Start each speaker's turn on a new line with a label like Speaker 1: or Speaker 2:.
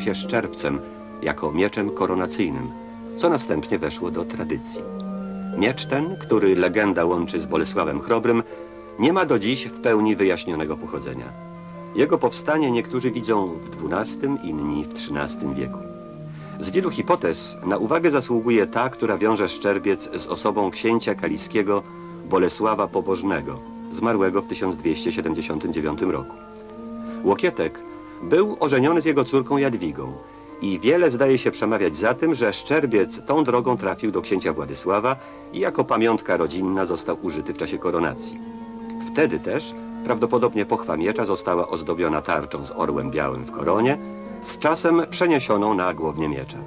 Speaker 1: się szczerbcem jako mieczem koronacyjnym, co następnie weszło do tradycji. Miecz ten, który legenda łączy z Bolesławem Chrobrym, nie ma do dziś w pełni wyjaśnionego pochodzenia. Jego powstanie niektórzy widzą w XII, inni w XIII wieku. Z wielu hipotez na uwagę zasługuje ta, która wiąże Szczerbiec z osobą księcia kaliskiego Bolesława Pobożnego, zmarłego w 1279 roku. Łokietek był ożeniony z jego córką Jadwigą i wiele zdaje się przemawiać za tym, że Szczerbiec tą drogą trafił do księcia Władysława i jako pamiątka rodzinna został użyty w czasie koronacji. Wtedy też prawdopodobnie pochwa miecza została ozdobiona tarczą z orłem białym w koronie, z czasem przeniesioną na głownię miecza.